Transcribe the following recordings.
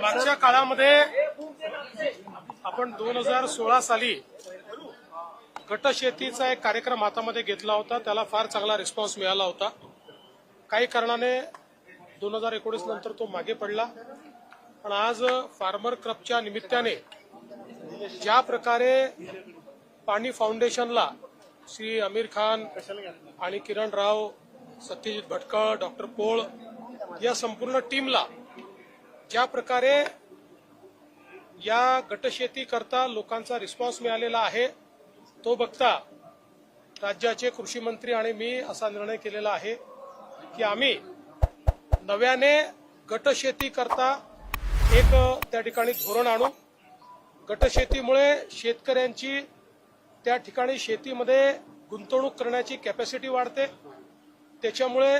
मागच्या काळामध्ये आपण दोन हजार सोळा साली गटशेतीचा एक कार्यक्रम हातामध्ये घेतला होता. त्याला फार चांगला रिस्पॉन्स मिळाला होता. काही कारणाने दोन हजार एकोणीस नंतर तो मागे पडला. पण आज फार्मर क्रबच्या निमित्ताने ज्या प्रकारे पाणी फाउंडेशनला श्री आमिर खान आणि किरण राव सत्यजित भटकळ डॉक्टर पोळ या संपूर्ण टीमला ज्या प्रकारे या गटशेती करता लोकांचा रिस्पॉन्स मिळालेला आहे तो बघता राज्याचे कृषी मंत्री आणि मी असा निर्णय केलेला आहे की आम्ही नव्याने गटशेती करता एक त्या ठिकाणी धोरण आणू. गटशेतीमुळे शेतकऱ्यांची त्या ठिकाणी शेतीमध्ये गुंतवणूक करण्याची कॅपॅसिटी वाढते. त्याच्यामुळे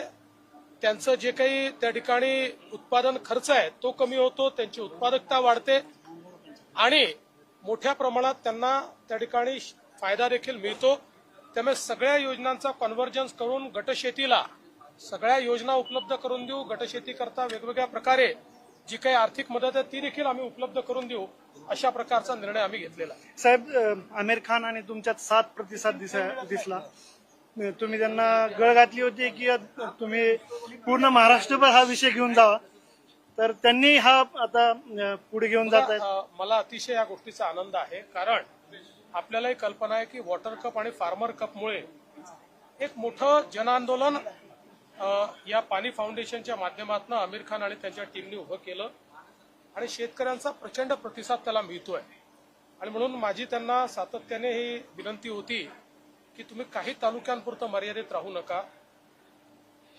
त्यांचं जे काही त्या ठिकाणी उत्पादन खर्च आहे तो कमी होतो त्यांची उत्पादकता वाढते आणि मोठ्या प्रमाणात त्यांना त्या ठिकाणी फायदा देखील मिळतो. त्यामुळे सगळ्या योजनांचा कन्व्हर्जन्स करून गटशेतीला सगळ्या योजना उपलब्ध करून देऊ. गटशेती करता वेगवेगळ्या प्रकारे जी काही आर्थिक मदत आहे ती देखील आम्ही उपलब्ध करून देऊ अशा प्रकारचा निर्णय आम्ही घेतलेला आहे. साहेब आमिर खान आणि तुमच्यात सात प्रतिसाद दिसला. तुम्ही त्यांना गळ घातली होती की तुम्ही पूर्ण महाराष्ट्रभर हा विषय घेऊन जावा तर त्यांनी हा आता पुढे घेऊन जात आहे मला अतिशय या गोष्टीचा आनंद आहे. कारण आपल्यालाही कल्पना आहे की वॉटर कप आणि फार्मर कपमुळे एक मोठं जनआंदोलन या पाणी फाउंडेशनच्या माध्यमातून आमिर खान आणि त्यांच्या टीमने उभं केलं. आणि शेतकऱ्यांचा प्रचंड प्रतिसाद त्याला मिळतोय. आणि म्हणून माझी त्यांना सातत्याने ही विनंती होती की तुम्ही काही तालुक्यांपुरतं मर्यादित राहू नका.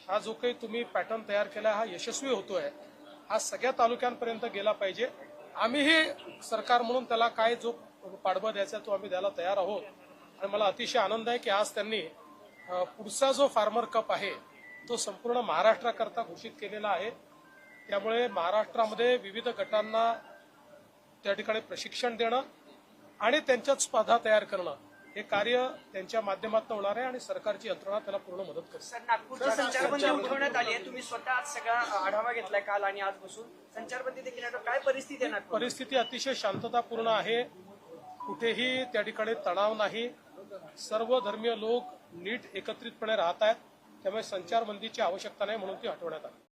हा जो काही तुम्ही पॅटर्न तयार केला हा यशस्वी होतोय. हा सगळ्या तालुक्यांपर्यंत गेला पाहिजे. आम्हीही सरकार म्हणून त्याला काय जो पाठबळ द्यायचा तो आम्ही द्यायला तयार आहोत. आणि मला अतिशय आनंद आहे की आज त्यांनी पुढचा जो फार्मर कप आहे तो संपूर्ण महाराष्ट्राकरता घोषित केलेला आहे. त्यामुळे महाराष्ट्रामध्ये विविध गटांना त्या ठिकाणी प्रशिक्षण देणं आणि त्यांच्यात स्पर्धा तयार करणं हे कार्य त्यांच्या माध्यमातून होणार आहे आणि सरकारची यंत्रणा त्याला पूर्ण मदत करते सर नागपूरची संचारबंदी उठवण्यात आली आहे. तुम्ही स्वतः आज सगळा आढावा घेतलाय काल आणि आज बसून संचारबंदी देखील. काय परिस्थिती आहे नागपूर परिस्थिती अतिशय शांततापूर्ण आहे. कुठेही त्या ठिकाणी तणाव नाही. सर्व धर्मीय लोक नीट एकत्रितपणे राहत आहेत. त्यामुळे संचारबंदीची आवश्यकता नाही म्हणून ती हटवण्यात आली.